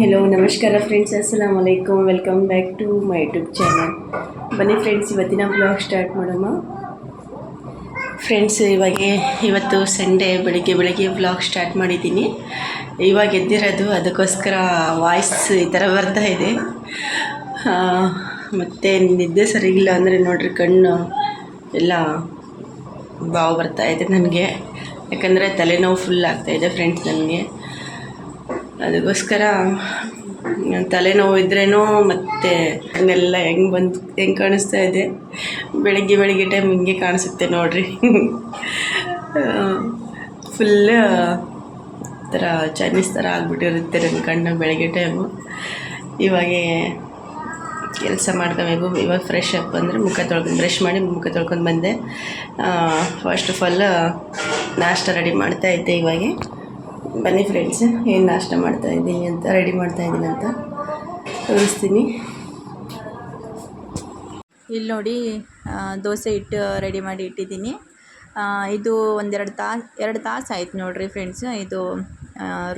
Hello ನಮಸ್ಕಾರ friends ಅಸ್ಸಲಾಮ್ alaikum welcome back to my YouTube channel ಬನ್ನಿ ಫ್ರೆಂಡ್ಸ್ ಇವತ್ತಿನ ಬ್ಲಾಗ್ ಸ್ಟಾರ್ಟ್ ಮಾಡೋಣ. ಫ್ರೆಂಡ್ಸ್ ಇವಾಗ ಇವತ್ತು ಸಂಡೇ ಬೆಳಿಗ್ಗೆ ಬೆಳಗ್ಗೆ ಬ್ಲಾಗ್ ಸ್ಟಾರ್ಟ್ ಮಾಡಿದ್ದೀನಿ. ಇವಾಗ ಎದ್ದಿರೋದು ಅದಕ್ಕೋಸ್ಕರ ವಾಯ್ಸ್ ಈ ಥರ ಬರ್ತಾ ಇದೆ. ಮತ್ತು ನಿದ್ದೆ ಸರಿಗಿಲ್ಲ ಅಂದರೆ ನೋಡ್ರಿ ಕಣ್ಣು ಎಲ್ಲ ಬಾವು ಬರ್ತಾ ಇದೆ ನನಗೆ. ಯಾಕಂದರೆ ತಲೆನೋವು ಫುಲ್ ಆಗ್ತಾಯಿದೆ ಫ್ರೆಂಡ್ಸ್ ನನಗೆ. ಅದಕ್ಕೋಸ್ಕರ ತಲೆನೋವು ಇದ್ರೇನೋ ಮತ್ತು ಅದನ್ನೆಲ್ಲ ಹೆಂಗೆ ಬಂದು, ಹೆಂಗೆ ಕಾಣಿಸ್ತಾ ಇದೆ. ಬೆಳಗ್ಗೆ ಬೆಳಗ್ಗೆ ಟೈಮ್ ಹಿಂಗೆ ಕಾಣಿಸುತ್ತೆ ನೋಡ್ರಿ. ಫುಲ್ ಥರ ಚೈನೀಸ್ ಥರ ಆಗಿಬಿಟ್ಟಿರುತ್ತೆ ನನ್ನ ಕಣ್ಣು ಬೆಳಗ್ಗೆ ಟೈಮು ಇವಾಗೆ ಕೆಲಸ ಮಾಡ್ಕೋಬೇಕು ಇವಾಗ ಫ್ರೆಶ್ ಅಪ್ ಅಂದರೆ ಮುಖ ತೊಳ್ಕೊಂಡು ಬ್ರಷ್ ಮಾಡಿ ಮುಖ ತೊಳ್ಕೊಂಡು ಬಂದೆ. ಫಸ್ಟ್ ಆಫ್ ಆಲ್ ನಾಷ್ಟ ರೆಡಿ ಮಾಡ್ತಾ ಇದ್ದೆ ಇವಾಗ. ಬನ್ನಿ ಫ್ರೆಂಡ್ಸ್ ಏನು ನಾಷ್ಟ ಮಾಡ್ತಾ ಇದ್ದೀನಿ ಅಂತ ರೆಡಿ ಮಾಡ್ತಾ ಇದ್ದೀನಿ ಅಂತ ತೋರಿಸ್ತೀನಿ. ಇಲ್ಲಿ ನೋಡಿ ದೋಸೆ ಹಿಟ್ಟು ರೆಡಿ ಮಾಡಿ ಇಟ್ಟಿದ್ದೀನಿ. ಇದು ಒಂದೆರಡು ತಾಸು ಎರಡು ತಾಸು ಆಯ್ತು ನೋಡಿರಿ ಫ್ರೆಂಡ್ಸ್ ಇದು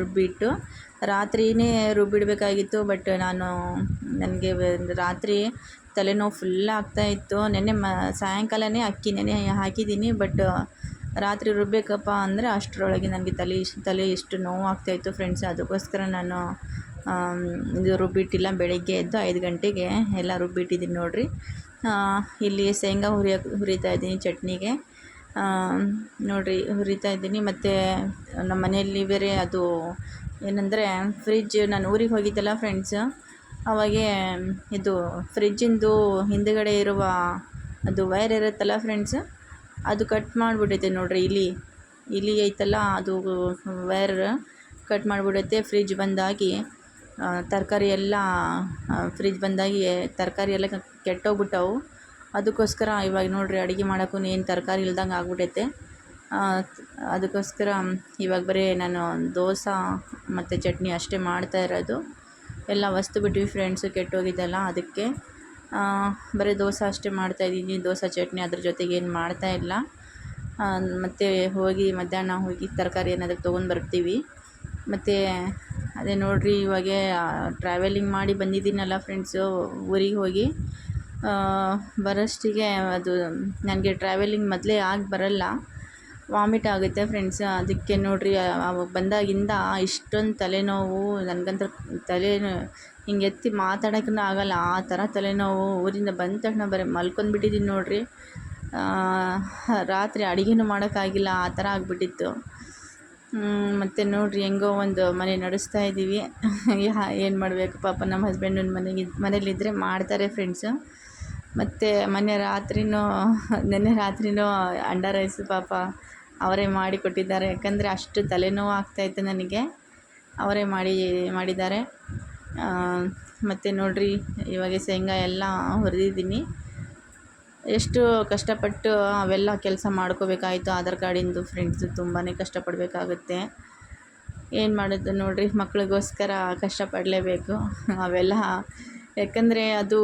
ರುಬ್ಬಿಟ್ಟು. ರಾತ್ರಿನೇ ರುಬ್ಬಿಡಬೇಕಾಗಿತ್ತು ಬಟ್ ನಾನು, ನನಗೆ ರಾತ್ರಿ ತಲೆನೋವು ಫುಲ್ ಆಗ್ತಾಯಿತ್ತು ನೆನ್ನೆ ಮ, ಸಾಯಂಕಾಲನೇ ಅಕ್ಕಿ ನೆನೆ ಹಾಕಿದ್ದೀನಿ ಬಟ್ ರಾತ್ರಿ ರುಬ್ಬೇಕಪ್ಪ ಅಂದರೆ ಅಷ್ಟರೊಳಗೆ ನನಗೆ ತಲೆ ತಲೆ ಎಷ್ಟು ನೋವು ಆಗ್ತಾಯಿತ್ತು ಫ್ರೆಂಡ್ಸ್ ಅದಕ್ಕೋಸ್ಕರ ನಾನು ಇದು ರುಬ್ಬಿಟ್ಟಿಲ್ಲ. ಬೆಳಗ್ಗೆ ಎದ್ದು ಐದು ಗಂಟೆಗೆ ಎಲ್ಲ ರುಬ್ಬಿಟ್ಟಿದ್ದೀನಿ ನೋಡಿರಿ. ಇಲ್ಲಿ ಶೇಂಗಾ ಹುರಿಯ ಹುರಿತಾ ಇದ್ದೀನಿ ಚಟ್ನಿಗೆ. ನೋಡಿರಿ, ಹುರಿತಾ ಇದ್ದೀನಿ. ಮತ್ತು ನಮ್ಮ ಮನೆಯಲ್ಲಿ ಬೇರೆ ಅದು ಏನಂದರೆ ಫ್ರಿಜ್ ನಾನು ಊರಿಗೆ ಹೋಗಿದ್ದೆಲ್ಲ ಫ್ರೆಂಡ್ಸ್ ಅವಾಗೆ ಇದು ಫ್ರಿಜ್ಜಿಂದು ಹಿಂದುಗಡೆ ಇರುವ ಅದು ವೈರ್ ಇರುತ್ತಲ್ಲ ಫ್ರೆಂಡ್ಸ್ ಅದು ಕಟ್ ಮಾಡಿಬಿಟ್ಟೈತೆ ನೋಡಿರಿ, ಇಲಿ. ಇಲಿ ಐತಲ್ಲ, ಅದು ವೈರ್ ಕಟ್ ಮಾಡಿಬಿಟ್ಟೈತೆ ಫ್ರಿಜ್ ಬಂದಾಗಿ ತರಕಾರಿ ಎಲ್ಲ ಫ್ರಿಜ್ ಬಂದಾಗಿ ತರಕಾರಿ ಎಲ್ಲ ಕೆಟ್ಟೋಗ್ಬಿಟ್ಟವು. ಅದಕ್ಕೋಸ್ಕರ ಇವಾಗ ನೋಡಿರಿ, ಅಡುಗೆ ಮಾಡೋಕ್ಕೂ ಏನು ತರಕಾರಿ ಇಲ್ದಂಗೆ ಆಗ್ಬಿಟ್ಟೈತೆ. ಅದಕ್ಕೋಸ್ಕರ ಇವಾಗ ಬರೀ ನಾನು ದೋಸೆ ಮತ್ತು ಚಟ್ನಿ ಅಷ್ಟೇ ಮಾಡ್ತಾ ಇರೋದು. ಎಲ್ಲ ವಸ್ತು ಬಿಟ್ವಿ ಫ್ರೆಂಡ್ಸು ಕೆಟ್ಟೋಗಿದ್ದೆಲ್ಲ ಅದಕ್ಕೆ. ಬರೀ ದೋಸೆ ಅಷ್ಟೇ ಮಾಡ್ತಾಯಿದ್ದೀನಿ ದೋಸೆ, ಚಟ್ನಿ ಅದ್ರ ಜೊತೆಗೆ ಏನು ಮಾಡ್ತಾ ಇಲ್ಲ. ಮತ್ತು ಹೋಗಿ ಮಧ್ಯಾಹ್ನ ಹೋಗಿ ತರಕಾರಿ ಏನಾದರೂ ತೊಗೊಂಡು ಬರ್ತೀವಿ. ಮತ್ತು ಅದೇ ನೋಡಿರಿ, ಇವಾಗ ಟ್ರಾವೆಲಿಂಗ್ ಮಾಡಿ ಬಂದಿದ್ದೀನಲ್ಲ ಫ್ರೆಂಡ್ಸು ಊರಿಗೆ ಹೋಗಿ. ಬರೋಷ್ಟಿಗೆ ಅದು, ನನಗೆ ಟ್ರಾವೆಲಿಂಗ್ ಮೊದಲೇ ಆಗಿ ಬರಲ್ಲ. ವಾಮಿಟ್ ಆಗುತ್ತೆ ಫ್ರೆಂಡ್ಸ್ ಅದಕ್ಕೆ ನೋಡಿರಿ ಅವಾಗ ಬಂದಾಗಿಂದ ಇಷ್ಟೊಂದು ತಲೆನೋವು ನನಗಂತೂ ತಲೆ ಹಿಂಗೆ ಎತ್ತಿ ಮಾತಾಡೋಕ್ಕೂ ಆಗಲ್ಲ, ಆ ಥರ ತಲೆನೋವು. ಊರಿಂದ ಬಂದ ತಕ್ಷಣ ಬರೀ ಮಲ್ಕೊಂಡ್ಬಿಟ್ಟಿದ್ದೀನಿ ನೋಡಿರಿ. ರಾತ್ರಿ ಅಡುಗೆನೂ ಮಾಡೋಕ್ಕಾಗಿಲ್ಲ, ಆ ಥರ ಆಗಿಬಿಟ್ಟಿತ್ತು. ಮತ್ತು ನೋಡಿರಿ, ಹೆಂಗೋ ಒಂದು ಮನೆ ನಡೆಸ್ತಾ ಇದ್ದೀವಿ. ಏನು ಮಾಡಬೇಕು ಪಾಪ ನಮ್ಮ ಹಸ್ಬೆಂಡ್ ಮನೆಗೆ ಮನೇಲಿದ್ದರೆ ಮಾಡ್ತಾರೆ ಫ್ರೆಂಡ್ಸು ಮತ್ತು ಮೊನ್ನೆ ರಾತ್ರಿನೂ, ನೆನ್ನೆ ರಾತ್ರಿನೂ ಅಂಡರ್ ರೈಸ್ ಪಾಪ. ಅವರೇ ಮಾಡಿ ಕೊಟ್ಟಿದ್ದಾರೆ ಯಾಕಂದರೆ ಅಷ್ಟು ತಲೆನೋವು ಆಗ್ತಾಯಿತ್ತು ನನಗೆ. ಅವರೇ ಮಾಡಿ, ಮಾಡಿದ್ದಾರೆ. ಮತ್ತು ನೋಡಿರಿ, ಇವಾಗ ಶೇಂಗಾ ಎಲ್ಲ ಹುರಿದಿದ್ದೀನಿ. ಎಷ್ಟು ಕಷ್ಟಪಟ್ಟು ಅವೆಲ್ಲ ಕೆಲಸ ಮಾಡ್ಕೋಬೇಕಾಯಿತು ಆಧಾರ್ ಕಾರ್ಡಿಂದು ಫ್ರೆಂಡ್ಸು ತುಂಬಾ ಕಷ್ಟಪಡಬೇಕಾಗುತ್ತೆ. ಏನು ಮಾಡೋದು ನೋಡಿರಿ, ಮಕ್ಳಿಗೋಸ್ಕರ ಕಷ್ಟಪಡಲೇಬೇಕು ಅವೆಲ್ಲ. ಯಾಕಂದರೆ ಅದು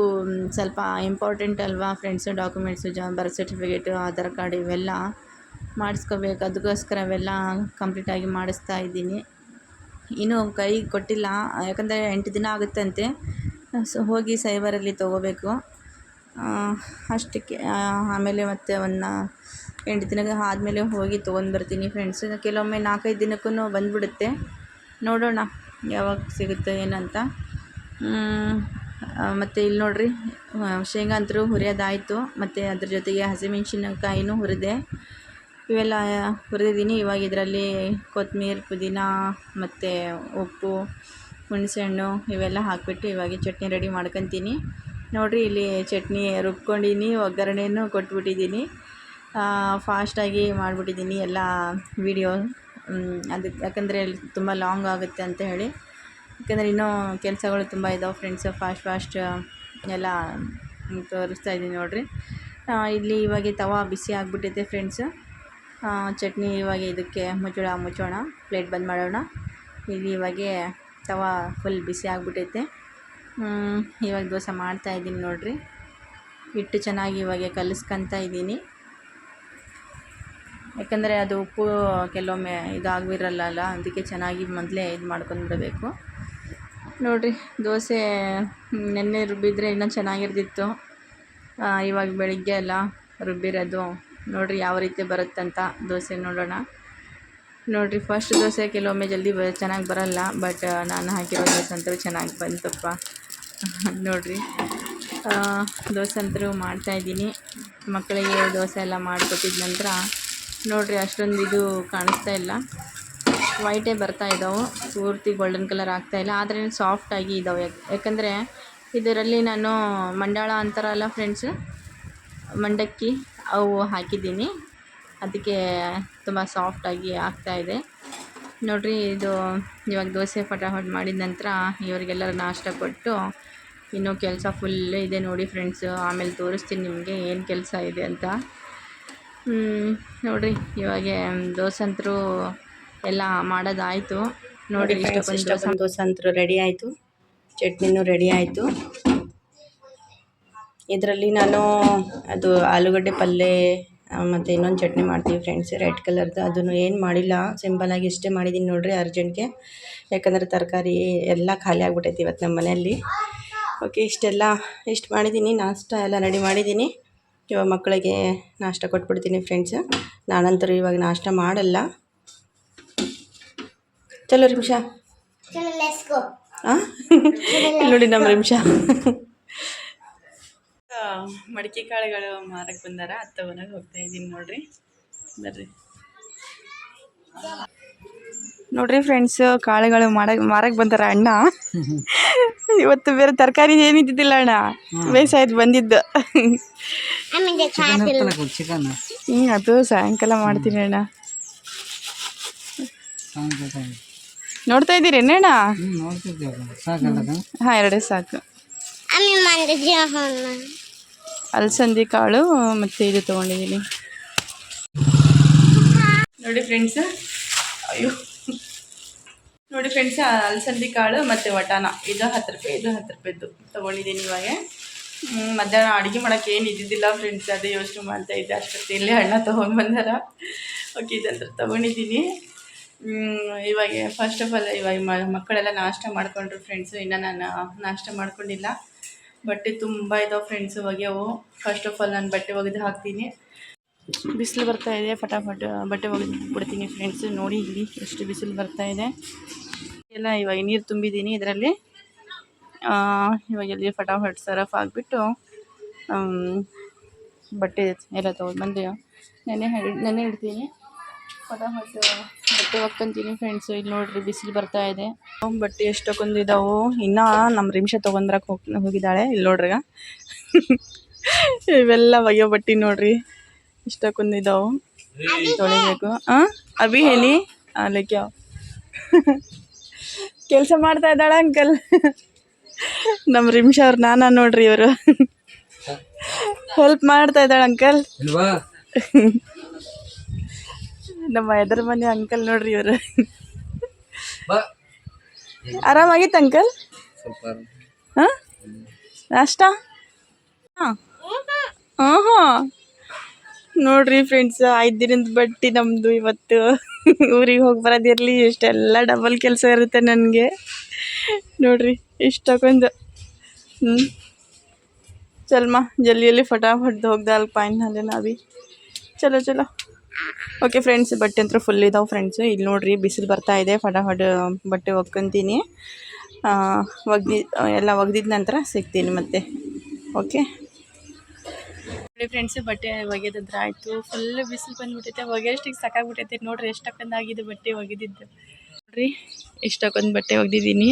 ಸ್ವಲ್ಪ ಇಂಪಾರ್ಟೆಂಟ್ ಅಲ್ವಾ ಫ್ರೆಂಡ್ಸು ಡಾಕ್ಯುಮೆಂಟ್ಸು ಜ ಬರ್ತ್ ಸರ್ಟಿಫಿಕೇಟು ಆಧಾರ್ ಕಾರ್ಡ್ ಇವೆಲ್ಲ. ಮಾಡಿಸ್ಕೋಬೇಕು. ಅದಕ್ಕೋಸ್ಕರ ಅವೆಲ್ಲ ಕಂಪ್ಲೀಟಾಗಿ ಮಾಡಿಸ್ತಾ ಇದ್ದೀನಿ. ಇನ್ನೂ ಕೈ ಕೊಟ್ಟಿಲ್ಲ. ಯಾಕಂದರೆ ಎಂಟು ದಿನ ಆಗುತ್ತಂತೆ. ಸೊ, ಹೋಗಿ ಸೈಬರಲ್ಲಿ ತೊಗೋಬೇಕು. ಅಷ್ಟಕ್ಕೆ. ಆಮೇಲೆ ಮತ್ತೆ ಅವನ್ನ ಎಂಟು ದಿನ ಆದಮೇಲೆ ಹೋಗಿ ತೊಗೊಂಡು ಬರ್ತೀನಿ ಫ್ರೆಂಡ್ಸ್ ಕೆಲವೊಮ್ಮೆ ನಾಲ್ಕೈದು ದಿನಕ್ಕೂ ಬಂದುಬಿಡುತ್ತೆ. ನೋಡೋಣ ಯಾವಾಗ ಸಿಗುತ್ತೆ, ಏನಂತ. ಮತ್ತು ಇಲ್ಲಿ ನೋಡಿರಿ ಶೇಂಗಾ ಅಂತರೂ ಹುರಿಯೋದಾಯಿತು. ಮತ್ತು ಅದ್ರ ಜೊತೆಗೆ ಹಸಿಮೆಣ್ಸಿನಕಾಯಿನೂ ಹುರಿದೆ. ಇವೆಲ್ಲ ಹುರಿದಿದ್ದೀನಿ ಇವಾಗ ಇದರಲ್ಲಿ ಕೊತ್ತಂಬ್ರಿ ಪುದೀನ ಮತ್ತು ಉಪ್ಪು, ಹುಣಸೆಹಣ್ಣು ಇವೆಲ್ಲ ಹಾಕಿಬಿಟ್ಟು ಇವಾಗ ಚಟ್ನಿ ರೆಡಿ ಮಾಡ್ಕೊತೀನಿ. ನೋಡಿರಿ, ಇಲ್ಲಿ ಚಟ್ನಿ ರುಬ್ಕೊಂಡಿನಿ ಒಗ್ಗರಣೆನೂ ಕೊಟ್ಬಿಟ್ಟಿದ್ದೀನಿ. ಫಾಸ್ಟಾಗಿ ಮಾಡಿಬಿಟ್ಟಿದ್ದೀನಿ ಎಲ್ಲ ವೀಡಿಯೋ. ಅದಕ್ಕೆ ಯಾಕಂದರೆ ತುಂಬ ಲಾಂಗ್ ಆಗುತ್ತೆ ಅಂತ ಹೇಳಿ. ಯಾಕಂದರೆ ಇನ್ನೂ ಕೆಲಸಗಳು ತುಂಬ ಇದಾವೆ ಫ್ರೆಂಡ್ಸು, ಫಾಸ್ಟ್ ಫಾಸ್ಟ್ ಎಲ್ಲ ತೋರಿಸ್ತಾ ಇದ್ದೀನಿ ನೋಡಿರಿ. ಇಲ್ಲಿ ಇವಾಗ ತವಾ ಬಿಸಿ ಆಗಿಬಿಟ್ಟಿದೆ ಫ್ರೆಂಡ್ಸು. ಚಟ್ನಿ ಇವಾಗ ಇದಕ್ಕೆ ಮುಚ್ಚಳ ಮುಚ್ಚೋಣ ಪ್ಲೇಟ್ ಬಂದ್ ಮಾಡೋಣ. ಇಲ್ಲಿ ಇವಾಗ ತವ ಫುಲ್ ಬಿಸಿ ಆಗಿಬಿಟ್ಟೈತೆ. ಇವಾಗ ದೋಸೆ ಮಾಡ್ತಾ ಇದ್ದೀನಿ ನೋಡಿರಿ. ಹಿಟ್ಟು ಚೆನ್ನಾಗಿ ಇವಾಗ ಕಲಿಸ್ಕೊತಾ ಇದ್ದೀನಿ. ಯಾಕಂದರೆ ಅದು ಉಪ್ಪು ಕೆಲವೊಮ್ಮೆ ಇದಾಗಿರಲ್ಲ ಅದಕ್ಕೆ ಚೆನ್ನಾಗಿ ಮೊದಲೇ ಇದು ಮಾಡ್ಕೊಂಡ್ಬಿಡಬೇಕು ನೋಡಿರಿ, ದೋಸೆ ನೆನ್ನೆ ರುಬ್ಬಿದ್ರೆ ಇನ್ನೂ ಚೆನ್ನಾಗಿರ್ತಿತ್ತು. ಇವಾಗ ಬೆಳಿಗ್ಗೆ ಅಲ್ಲ ರುಬ್ಬಿರೋದು ನೋಡಿರಿ ಯಾವ ರೀತಿ ಬರುತ್ತಂತ ದೋಸೆ ನೋಡೋಣ. ನೋಡಿರಿ ಫಸ್ಟ್ ದೋಸೆ ಕೆಲವೊಮ್ಮೆ ಜಲ್ದಿ ಬ, ಚೆನ್ನಾಗಿ ಬರಲ್ಲ ಬಟ್ ನಾನು ಹಾಕಿರೋ ದೋಸೆ ಅಂತೂ ಚೆನ್ನಾಗಿ ಬಂತಪ್ಪ. ನೋಡಿರಿ. ದೋಸೆ ಅಂತೂ ಮಾಡ್ತಾಯಿದ್ದೀನಿ ಮಕ್ಕಳಿಗೆ ದೋಸೆ ಎಲ್ಲ ಮಾಡಿಕೊಟ್ಟಿದ ನಂತರ, ನೋಡಿರಿ ಅಷ್ಟೊಂದು ಇದು ಕಾಣಿಸ್ತಾ ಇಲ್ಲ. ವೈಟೇ ಬರ್ತಾ ಇದ್ದಾವೆ ಪೂರ್ತಿ ಗೋಲ್ಡನ್ ಕಲರ್ ಆಗ್ತಾ ಇಲ್ಲ. ಆದರೆ ಸಾಫ್ಟಾಗಿ ಇದ್ದಾವೆ ಯಾಕಂದರೆ ಇದರಲ್ಲಿ ನಾನು ಮಂಡಾಳ ಅಂತಾರಲ್ಲ ಫ್ರೆಂಡ್ಸ್ ಮಂಡಕ್ಕಿ. ಅವು ಹಾಕಿದ್ದೀನಿ. ಅದಕ್ಕೆ ತುಂಬ ಸಾಫ್ಟಾಗಿ ಆಗ್ತಾಯಿದೆ. ನೋಡಿರಿ ಇದು ಇವಾಗ ದೋಸೆ ಫಟಾಫಟ್ ಮಾಡಿದ ನಂತರ ಇವರಿಗೆಲ್ಲರೂ ನಾಷ್ಟ ಕೊಟ್ಟು ಇನ್ನೂ ಕೆಲಸ ಫುಲ್ ಇದೆ ನೋಡಿ ಫ್ರೆಂಡ್ಸು ಆಮೇಲೆ ತೋರಿಸ್ತೀನಿ ನಿಮಗೆ ಏನು ಕೆಲಸ ಇದೆ ಅಂತ. ನೋಡಿರಿ ಇವಾಗ ದೋಸೆ ಅಂತೂ ಎಲ್ಲ ಮಾಡೋದಾಯಿತು. ನೋಡಿ ಇಷ್ಟೊಂದು ದೋಸೆ ಇಷ್ಟೊಂದು ಅಂತೂ ರೆಡಿ ಆಯಿತು. ಚಟ್ನಿನೂ ರೆಡಿ ಆಯಿತು. ಇದರಲ್ಲಿ ನಾನು ಅದು ಆಲೂಗಡ್ಡೆ ಪಲ್ಯ ಮತ್ತು ಇನ್ನೊಂದು ಚಟ್ನಿ ಮಾಡ್ತೀವಿ ಫ್ರೆಂಡ್ಸ್ ರೆಡ್ ಕಲರ್ದು ಅದನ್ನು ಏನು ಮಾಡಿಲ್ಲ ಸಿಂಪಲಾಗಿ ಇಷ್ಟೇ ಮಾಡಿದ್ದೀನಿ ನೋಡಿರಿ ಅರ್ಜೆಂಟ್ಗೆ. ಯಾಕಂದರೆ ತರಕಾರಿ ಎಲ್ಲ ಖಾಲಿ ಆಗ್ಬಿಟ್ಟೈತಿ ಇವತ್ತು ನಮ್ಮ ಮನೆಯಲ್ಲಿ. ಓಕೆ ಇಷ್ಟೆಲ್ಲ ಇಷ್ಟು ಮಾಡಿದ್ದೀನಿ ನಾಷ್ಟ ಎಲ್ಲ ರೆಡಿ ಮಾಡಿದ್ದೀನಿ ಇವಾಗ ಮಕ್ಕಳಿಗೆ ನಾಷ್ಟ ಕೊಟ್ಬಿಡ್ತೀನಿ ಫ್ರೆಂಡ್ಸ್ ನಾನಂತರೂ ಇವಾಗ ನಾಷ್ಟ ಮಾಡಲ್ಲ. ಚಲೋ ರಿಮಿಷಾ ಹಾಂ ಇಲ್ಲಿ ನೋಡಿ ನಮ್ಮ ರಿಮಿಷಾ ಮಡಿಕೆ ಕಾಳುಗಳು ಮಾರಕ್ಕೆ ಬಂದಾರ ಅತ್ತ ಮನೆಗೆ ಹೋಗ್ತಾ ಇದ್ದೀನಿ ನೋಡ್ರಿ. ಬರ್ರಿ. ನೋಡ್ರಿ ಫ್ರೆಂಡ್ಸ್ ಕಾಳುಗಳು ಮಾಡಕ್ ಮಾರಕ್ ಬಂದಾರ ಅಣ್ಣ. ಇವತ್ತು ಬೇರೆ ತರಕಾರಿ ಏನಿದ್ದಿದ್ದಿಲ್ಲ ಅಣ್ಣ. ಬೇಸಾಯದ್ ಬಂದಿದ್ದು. ಹ್ಮ್ ಅದು ಸಾಯಂಕಾಲ ಮಾಡ್ತೀನಿ ಅಣ್ಣ. ನೋಡ್ತಾ ಇದ್ದೀರಿ ಅಣ್ಣ? ಹಾಂ ಎರಡೇ ಸಾಕು. ಅಲಸಂದಿ ಕಾಳು ಮತ್ತು ಇದು ತೊಗೊಂಡಿದ್ದೀನಿ. ನೋಡಿ ಫ್ರೆಂಡ್ಸ್ ಅಯ್ಯೋ. ನೋಡಿ ಫ್ರೆಂಡ್ಸ್ ಅಲಸಂದಿ ಕಾಳು ಮತ್ತು ವಟಾನ ಇದು ಹತ್ತು ರೂಪಾಯಿ, ಇದು ಹತ್ತು ರೂಪಾಯಿದ್ದು ತಗೊಂಡಿದ್ದೀನಿ ಇವಾಗ. ಮಧ್ಯಾಹ್ನ ಅಡುಗೆ ಮಾಡೋಕ್ಕೆ ಏನು ಇದ್ದಿದ್ದಿಲ್ಲ ಫ್ರೆಂಡ್ಸ್ ಅದೇ ಯೋಚನೆ ಮಾಡ್ತಾ ಇದ್ದೆ. ಅಷ್ಟೊತ್ತಿಲ್ಲೇ ಹಣ್ಣ ತೊಗೊಂಡು ಬಂದಾರ. ಓಕೆ ಇದಂತ ತೊಗೊಂಡಿದ್ದೀನಿ. ಇವಾಗ ಫಸ್ಟ್ ಆಫ್ ಆಲ್ ಇವಾಗ ಮಕ್ಕಳೆಲ್ಲ ನಾಷ್ಟ ಮಾಡ್ಕೊಂಡ್ರು ಫ್ರೆಂಡ್ಸು ಇನ್ನೂ ನಾನು ನಾಷ್ಟ ಮಾಡ್ಕೊಂಡಿಲ್ಲ. ಬಟ್ಟೆ ತುಂಬ ಇದಾವೆ ಫ್ರೆಂಡ್ಸು ಒಗೆಯವು ಫಸ್ಟ್ ಆಫ್ ಆಲ್ ನಾನು ಬಟ್ಟೆ ಒಗೆದು ಹಾಕ್ತೀನಿ. ಬಿಸಿಲು ಬರ್ತಾ ಇದೆ, ಫಟಾಫಟ್ ಬಟ್ಟೆ ಒಗೆದು ಬಿಡ್ತೀನಿ ಫ್ರೆಂಡ್ಸ್ ನೋಡಿ ಇಲ್ಲಿ ಎಷ್ಟು ಬಿಸಿಲು ಬರ್ತಾ ಇದೆ. ಎಲ್ಲ ಇವಾಗ ನೀರು ತುಂಬಿದ್ದೀನಿ ಇದರಲ್ಲಿ. ಇವಾಗ ಇಲ್ಲಿ ಫಟಾಫಟ್ ಸರಫ್ ಹಾಕ್ಬಿಟ್ಟು ಬಟ್ಟೆ ಎಲ್ಲ ತೊಗೊಂಡ್ಬಂದು ನೆನೆ ಹಿಡ್- ನೆನೆ ಇಡ್ತೀನಿ. ಫಟಾಫಟ್ ಬಟ್ಟೆ ಹಾಕೊಂತೀನಿ ಫ್ರೆಂಡ್ಸ್ ಇಲ್ಲಿ ನೋಡ್ರಿ ಬಿಸಿಲು ಬರ್ತಾ ಇದೆ. ಬಟ್ಟೆ ಎಷ್ಟೊಂದು ಇದಾವು ಇನ್ನೂ ನಮ್ಮ ರಿಮ್ಷ ತೊಗೊಂಡ್ಬರಕ್ಕೆ ಹೋಗ್ ಹೋಗಿದ್ದಾಳೆ ಇಲ್ಲಿ ನೋಡ್ರಿಗ ಇವೆಲ್ಲ ಒಯ್ಯೋ ಬಟ್ಟೆ ನೋಡ್ರಿ ಇಷ್ಟಕ್ಕೊಂದು ಇದಾವು ತೊಳಿಬೇಕು. ಹಾಂ ಅಭಿ ಹೇಳಿ. ಲೈಕ್ ಯಾವ? ಕೆಲಸ ಮಾಡ್ತಾ ಇದ್ದಾಳ ಅಂಕಲ್ ನಮ್ಮ ರಿಮ್ಷ ಅವ್ರು ನಾನ ನೋಡ್ರಿ ಇವರು. ಹೆಲ್ಪ್ ಮಾಡ್ತಾ ಇದ್ದಾಳ ಅಂಕಲ್ ನಮ್ಮ ಎದರ ಮನೆ ಅಂಕಲ್ ನೋಡ್ರಿ ಇವರು. ಆರಾಮಾಗಿತ್ತು ಅಂಕಲ್ ಹಾ? ನಾಷ್ಟ? ಹಾಂ. ಹಾಂ ಹಾಂ ನೋಡ್ರಿ ಫ್ರೆಂಡ್ಸ್ ಐದು ದಿನದ ಬಟ್ಟಿ ನಮ್ಮದು ಇವತ್ತು. ಊರಿಗೆ ಹೋಗಿ ಬರೋದಿರಲಿ ಇಷ್ಟೆಲ್ಲ ಡಬಲ್ ಕೆಲಸ ಇರುತ್ತೆ ನನಗೆ. ನೋಡ್ರಿ ಇಷ್ಟು ತಗೊಂಡು ಹ್ಞೂ ಜಲ್ದಿ ಜಲ್ದಿ ಫಟಾಫಟ್ ಹೋಗ್ದಲ್ ಅಲ್ಲೇ ನಾವಿ. ಚಲೋ ಚಲೋ. ಓಕೆ ಫ್ರೆಂಡ್ಸ್ ಬಟ್ಟೆ ಅಂತೂ ಫುಲ್ ಇದಾವೆ ಫ್ರೆಂಡ್ಸು ಇಲ್ಲಿ ನೋಡ್ರಿ, ಬಿಸಿಲು ಬರ್ತಾ ಇದೆ. ಫಟಾಫಟ್ ಬಟ್ಟೆ ಒಕ್ಕಂತೀನಿ ಒಗ್ದಿ, ಎಲ್ಲ ಒಗ್ದಿದ ನಂತರ ಸಿಗ್ತೀನಿ ಮತ್ತೆ. ಓಕೆ ನೋಡಿ ಫ್ರೆಂಡ್ಸ್ ಬಟ್ಟೆ ಒಗೆದಿದ್ರೆ ಆಯಿತು. ಫುಲ್ ಬಿಸಿಲು ಬಂದುಬಿಟ್ಟೈತೆ ಒಗೆಯಷ್ಟಿಗೆ ಸಾಕಾಗ್ಬಿಟ್ಟೈತೆ ನೋಡ್ರಿ ಎಷ್ಟಕ್ಕೊಂದಾಗಿದೆ ಬಟ್ಟೆ ಒಗೆದಿದ್ದು. ನೋಡ್ರಿ ಇಷ್ಟಕ್ಕೊಂದು ಬಟ್ಟೆ ಒಗ್ದಿದ್ದೀನಿ.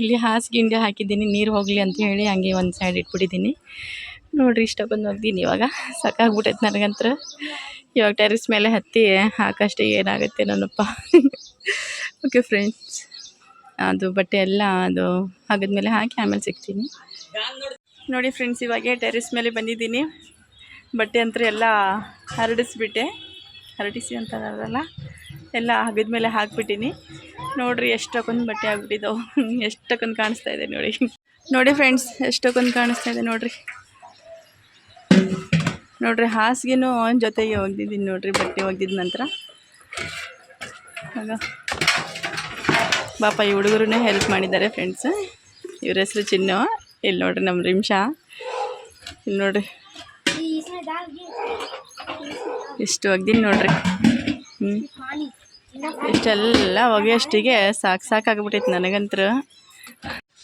ಇಲ್ಲಿ ಹಾಸಿಗೆ ಹಾಕಿದ್ದೀನಿ. ನೀರು ಹೋಗಲಿ ಅಂತ ಹೇಳಿ ಹಂಗೆ ಒಂದು ಸೈಡ್ ಇಟ್ಬಿಟ್ಟಿದ್ದೀನಿ. ನೋಡ್ರಿ, ಇಷ್ಟಕ್ಕೊಂದು ಒಗ್ದೀನಿ ಇವಾಗ. ಸಾಕಾಗ್ಬಿಟ್ಟೈತೆ ನನಗಂತ್ರ. ಇವಾಗ ಟೆರಿಸ್ ಮೇಲೆ ಹತ್ತಿ ಹಾಕಷ್ಟೇ ಏನಾಗುತ್ತೆ ನನ್ನಪ್ಪ ಓಕೆ ಫ್ರೆಂಡ್ಸ್ ಅದು ಬಟ್ಟೆ ಎಲ್ಲ ಅದು ಹಾಕಿದ್ಮೇಲೆ ಹಾಕಿ ಆಮೇಲೆ ಸಿಗ್ತೀನಿ. ನೋಡಿ ಫ್ರೆಂಡ್ಸ್ ಇವಾಗ ಟೆರಿಸ್ ಮೇಲೆ ಬಂದಿದ್ದೀನಿ. ಬಟ್ಟೆ ಅಂತೂ ಎಲ್ಲ ಹರಡಿಸ್ಬಿಟ್ಟೆ. ಹರಡಿಸಿ ಅಂತಾರಲ್ಲ ಎಲ್ಲ ಹಗದ ಮೇಲೆ ಹಾಕ್ಬಿಟ್ಟಿನಿ. ನೋಡ್ರಿ ಎಷ್ಟಕ್ಕೊಂದು ಬಟ್ಟೆ ಆಗ್ಬಿಟ್ಟಿದ್ದಾವೆ ಎಷ್ಟಕ್ಕೊಂದು ಕಾಣಿಸ್ತಾ ಇದೆ ನೋಡಿ. ನೋಡಿ ಫ್ರೆಂಡ್ಸ್ ಎಷ್ಟಕ್ಕೊಂದು ಕಾಣಿಸ್ತಾ ಇದೆ ನೋಡ್ರಿ. ನೋಡ್ರಿ ಹಾಸಿಗೆನೂ ಜೊತೆಗೆ ಒಗ್ದಿದ್ದೀನಿ ನೋಡ್ರಿ, ಬಟ್ಟೆ ಒಗ್ದಿದ ನಂತರ. ಹಾಗ ಪಾಪ ಈ ಹುಡುಗರು ಹೆಲ್ಪ್ ಮಾಡಿದ್ದಾರೆ ಫ್ರೆಂಡ್ಸ್ ಇವ್ರ ಹೆಸರು ಚಿನ್ನ. ಇಲ್ಲಿ ನೋಡ್ರಿ ನಮ್ಮ ರಿಮ್ಷಾ. ಇಲ್ಲಿ ನೋಡ್ರಿ. ಇಷ್ಟು ಒಗ್ದೀನಿ ನೋಡ್ರಿ. ಹ್ಞೂ ಇಷ್ಟೆಲ್ಲ ಒಗೆಯಷ್ಟಿಗೆ ಸಾಕು ಸಾಕಾಗ್ಬಿಟ್ಟೈತೆ ನನಗಂತೂ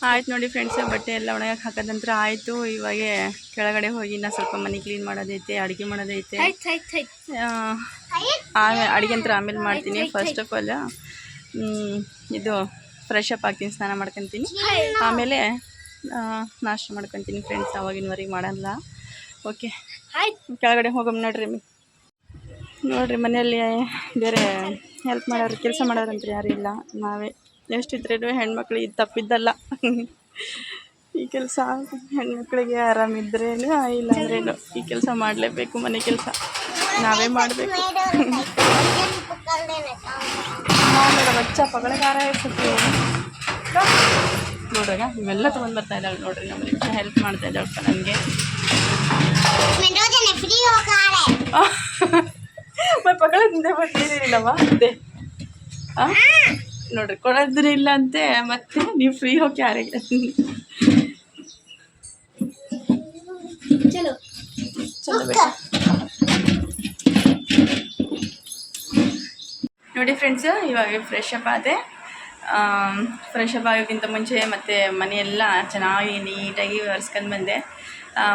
ಆಯ್ತು ನೋಡಿ ಫ್ರೆಂಡ್ಸ್ ಬಟ್ಟೆ ಎಲ್ಲ ಒಣಗಕ್ಕೆ ನಂತರ ಆಯಿತು. ಇವಾಗ ಕೆಳಗಡೆ ಹೋಗಿ ನಾ ಸ್ವಲ್ಪ ಮನೆ ಕ್ಲೀನ್ ಮಾಡೋದೈತೆ ಅಡುಗೆ ಮಾಡೋದೈತೆ. ಆಮೇಲೆ ಅಡುಗೆ ಅಂತ ಆಮೇಲೆ ಮಾಡ್ತೀನಿ. ಫಸ್ಟ್ ಆಫ್ ಆಲ್ ಇದು ಫ್ರೆಶ್ ಅಪ್ ಹಾಕ್ತೀನಿ ಸ್ನಾನ ಮಾಡ್ಕೊತೀನಿ. ಆಮೇಲೆ ನಾಷ್ಟ ಮಾಡ್ಕೊತೀನಿ ಫ್ರೆಂಡ್ಸ್ ಅವಾಗಿನವರೆಗೆ ಮಾಡಲ್ಲ. ಓಕೆ ಕೆಳಗಡೆ ಹೋಗಮ್ ನೋಡ್ರಿ. ನೋಡ್ರಿ ಮನೆಯಲ್ಲಿ ಬೇರೆ ಹೆಲ್ಪ್ ಮಾಡೋರು ಕೆಲಸ ಮಾಡೋರಂತ ಯಾರೂ ಇಲ್ಲ. ನಾವೇ. ಎಷ್ಟಿದ್ರೇನು ಹೆಣ್ಮಕ್ಳು ಇದು ತಪ್ಪಿದ್ದಲ್ಲ. ಈ ಕೆಲಸ ಹೆಣ್ಮಕ್ಳಿಗೆ ಆರಾಮಿದ್ರೇನು ಇಲ್ಲ ಅಂದ್ರೇನು ಈ ಕೆಲಸ ಮಾಡಲೇಬೇಕು ಮನೆ ಕೆಲಸ. ನಾವೇ ಮಾಡಬೇಕು. ಬಚ್ಚ ಪಗಳಗಾರ ಇರ್ತೈತಿ ನೋಡ್ರಾಗ ಇವೆಲ್ಲ ತೊಗೊಂಡು ಬರ್ತಾ ಇದ್ದಾಳೆ ನೋಡ್ರಿ ನಮ್ಮ ಇಷ್ಟ ಹೆಲ್ಪ್ ಮಾಡ್ತಾ ಇದ್ದಾಳೆ ನನಗೆ. ಪಗಳ ತಿಂದೆ ನಮ್ಮ ಅದೇ? ನೋಡ್ರಿ ಕೊಡೋದ್ರ ಇಲ್ಲ ಅಂತೆ ಮತ್ತೆ ನೀವು ಫ್ರೀ ಹೋಗಿ ಯಾರಿಗೆ ಚಲೋ. ಚಲೋ ಬೇಡ ನೋಡಿ ಫ್ರೆಂಡ್ಸ್ ಇವಾಗ ಫ್ರೆಶ್ ಅಪ್ ಆದೆ. ಫ್ರೆಶ್ ಅಪ್ ಆಗೋಕ್ಕಿಂತ ಮುಂಚೆ ಮತ್ತು ಮನೆಯೆಲ್ಲ ಚೆನ್ನಾಗಿ ನೀಟಾಗಿ ಒರೆಸ್ಕೊಂಡು ಬಂದೆ.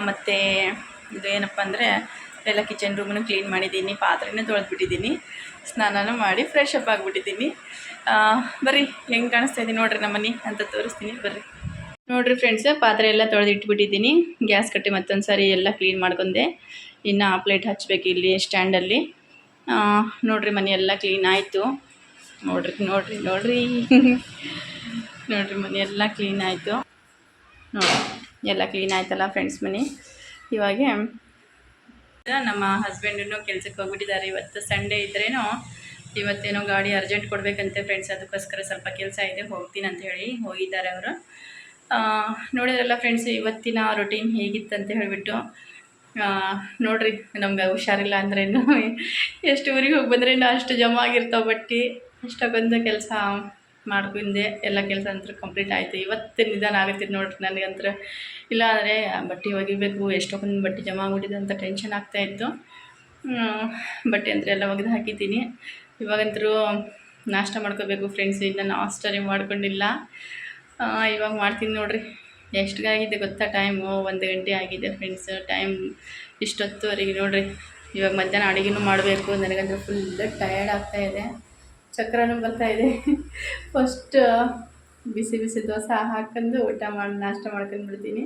ಮತ್ತು ಇದು ಏನಪ್ಪ ಅಂದರೆ ಎಲ್ಲ ಕಿಚನ್ ರೂಮನ್ನು ಕ್ಲೀನ್ ಮಾಡಿದ್ದೀನಿ ಪಾತ್ರೆನೇ ತೊಳೆದ್ಬಿಟ್ಟಿದ್ದೀನಿ. ಸ್ನಾನನೂ ಮಾಡಿ ಫ್ರೆಶ್ ಅಪ್ ಆಗಿಬಿಟ್ಟಿದ್ದೀನಿ. ಬರ್ರಿ, ಹೆಂಗೆ ಕಾಣಿಸ್ತಾ ಇದೆ ನೋಡ್ರಿ ನಮ್ಮ ಮನೆ ಅಂತ ತೋರಿಸ್ತೀನಿ, ಬರ್ರಿ. ನೋಡ್ರಿ ಫ್ರೆಂಡ್ಸ್ ಪಾತ್ರೆ ಎಲ್ಲ ತೊಳೆದು ಇಟ್ಬಿಟ್ಟಿದ್ದೀನಿ ಗ್ಯಾಸ್ ಕಟ್ಟಿ ಮತ್ತೊಂದು ಸಾರಿ ಎಲ್ಲ ಕ್ಲೀನ್ ಮಾಡ್ಕೊಂಡೆ. ಇನ್ನು ಆ ಪ್ಲೇಟ್ ಹಚ್ಚಬೇಕು ಇಲ್ಲಿ ಸ್ಟ್ಯಾಂಡಲ್ಲಿ ನೋಡ್ರಿ ಮನೆ ಎಲ್ಲ ಕ್ಲೀನ್ ಆಯಿತು. ನೋಡ್ರಿ ನೋಡ್ರಿ ನೋಡ್ರಿ. ನೋಡ್ರಿ ಮನೆ ಎಲ್ಲ ಕ್ಲೀನ್ ಆಯಿತು. ನೋಡಿ ಎಲ್ಲ ಕ್ಲೀನ್ ಆಯ್ತಲ್ಲ ಫ್ರೆಂಡ್ಸ್ ಮನೆ. ಇವಾಗ, ನಮ್ಮ ಹಸ್ಬೆಂಡನ್ನು ಕೆಲಸಕ್ಕೆ ಹೋಗ್ಬಿಟ್ಟಿದ್ದಾರೆ. ಇವತ್ತು ಸಂಡೇ ಇದ್ರೇನು ಇವತ್ತೇನೋ ಗಾಡಿ ಅರ್ಜೆಂಟ್ ಕೊಡಬೇಕಂತೆ ಫ್ರೆಂಡ್ಸ್ ಅದಕ್ಕೋಸ್ಕರ ಸ್ವಲ್ಪ ಕೆಲಸ ಇದೆ, ಹೋಗ್ತೀನಿ ಅಂತ ಹೇಳಿ ಹೋಗಿದ್ದಾರೆ ಅವರು. ನೋಡಿದ್ರಲ್ಲ ಫ್ರೆಂಡ್ಸ್ ಇವತ್ತಿನ ರೊಟೀನ್ ಅಂತ ಹೇಳಿಬಿಟ್ಟು ನೋಡ್ರಿ, ನಮ್ಗೆ ಹುಷಾರಿಲ್ಲ ಅಂದ್ರೇನು ಎಷ್ಟು ಊರಿಗೆ ಹೋಗಿ ಬಂದ್ರೇನು ಅಷ್ಟು ಜಮ ಆಗಿರ್ತಾವೆ ಬಟ್ಟಿ. ಅಷ್ಟಕ್ಕೊಂದು ಕೆಲಸ ಮಾಡ್ಕೊಂಡೆ, ಎಲ್ಲ ಕೆಲಸ ಅಂತೂ ಕಂಪ್ಲೀಟ್ ಆಯಿತು. ಇವತ್ತು ನಿಧಾನ ಆಗುತ್ತೆ ನೋಡ್ರಿ ನನಗಂತ್ರ. ಇಲ್ಲ ಅಂದರೆ ಬಟ್ಟೆ ಒಗಿಬೇಕು ಎಷ್ಟೊಂದು ಬಟ್ಟೆ ಜಮಾ ಆಗ್ಬಿಟ್ಟಿದೆ ಅಂತ ಟೆನ್ಷನ್ ಆಗ್ತಾಯಿತ್ತು ಬಟ್ಟೆ ಅಂದರೆ ಎಲ್ಲ ಒಗೆದು ಹಾಕಿದ್ದೀನಿ. ಇವಾಗಂತರೂ ನಾಷ್ಟ ಮಾಡ್ಕೋಬೇಕು ಫ್ರೆಂಡ್ಸ್ ಇನ್ನು ನಾಷ್ಟನೇ ಮಾಡ್ಕೊಂಡಿಲ್ಲ. ಆ, ಇವಾಗ ಮಾಡ್ತೀನಿ ನೋಡ್ರಿ. ಎಷ್ಟಿಗಾಗಿದೆ ಗೊತ್ತಾ ಟೈಮು ಒಂದು ಗಂಟೆ ಆಗಿದೆ ಫ್ರೆಂಡ್ಸ್ ಟೈಮ್ ಇಷ್ಟೊತ್ತುವರೆಗೆ ನೋಡ್ರಿ. ಇವಾಗ ಮಧ್ಯಾಹ್ನ ಅಡುಗೆನೂ ಮಾಡಬೇಕು. ನನಗಂದ್ರೆ ಫುಲ್ ಟಯರ್ಡ್ ಆಗ್ತಾ ಇದೆ. ಚಕ್ರನೂ ಬರ್ತಾ ಇದೆ. ಫಸ್ಟ್ ಬಿಸಿ ಬಿಸಿ ದೋಸೆ ಹಾಕೊಂಡು ಊಟ ಮಾಡಿ ನಾಷ್ಟ ಮಾಡ್ಕೊಂಡು ಬಿಡ್ತೀನಿ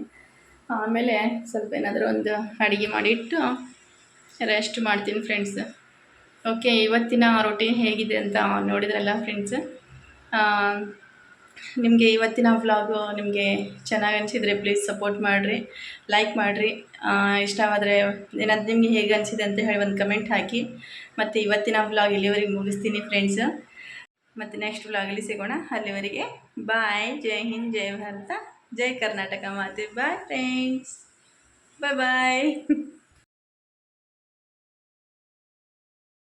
ಆಮೇಲೆ ಸ್ವಲ್ಪ ಏನಾದರೂ ಒಂದು ಅಡುಗೆ ಮಾಡಿಟ್ಟು ರೆಸ್ಟ್ ಮಾಡ್ತೀನಿ ಫ್ರೆಂಡ್ಸ್ ಓಕೆ, ಇವತ್ತಿನ ರೊಟೀನ್ ಹೇಗಿದೆ ಅಂತ ನೋಡಿದ್ರಲ್ಲ ಫ್ರೆಂಡ್ಸ್ ನಿಮಗೆ ಇವತ್ತಿನ ವ್ಲಾಗು ನಿಮಗೆ ಚೆನ್ನಾಗಿ ಅನಿಸಿದರೆ ಪ್ಲೀಸ್ ಸಪೋರ್ಟ್ ಮಾಡಿರಿ ಲೈಕ್ ಮಾಡಿರಿ. ಇಷ್ಟವಾದರೆ ಏನಾದ್ರು ನಿಮಗೆ ಹೇಗೆ ಅನಿಸಿದೆ ಅಂತ ಹೇಳಿ ಒಂದು ಕಮೆಂಟ್ ಹಾಕಿ. ಮತ್ತು ಇವತ್ತಿನ ವ್ಲಾಗ್ ಇಲ್ಲಿವರೆಗೆ ಮುಗಿಸ್ತೀನಿ ಫ್ರೆಂಡ್ಸ್ ಮತ್ತು ನೆಕ್ಸ್ಟ್ ವ್ಲಾಗಲ್ಲಿ ಸಿಗೋಣ. ಅಲ್ಲಿವರೆಗೆ ಬಾಯ್ ಜೈ ಹಿಂದ್, ಜೈ ಭಾರತ, ಜೈ ಕರ್ನಾಟಕ ಮಾತೆ. ಬಾಯ್ ಫ್ರೆಂಡ್ಸ್ ಬಾಯ್ ಬಾಯ್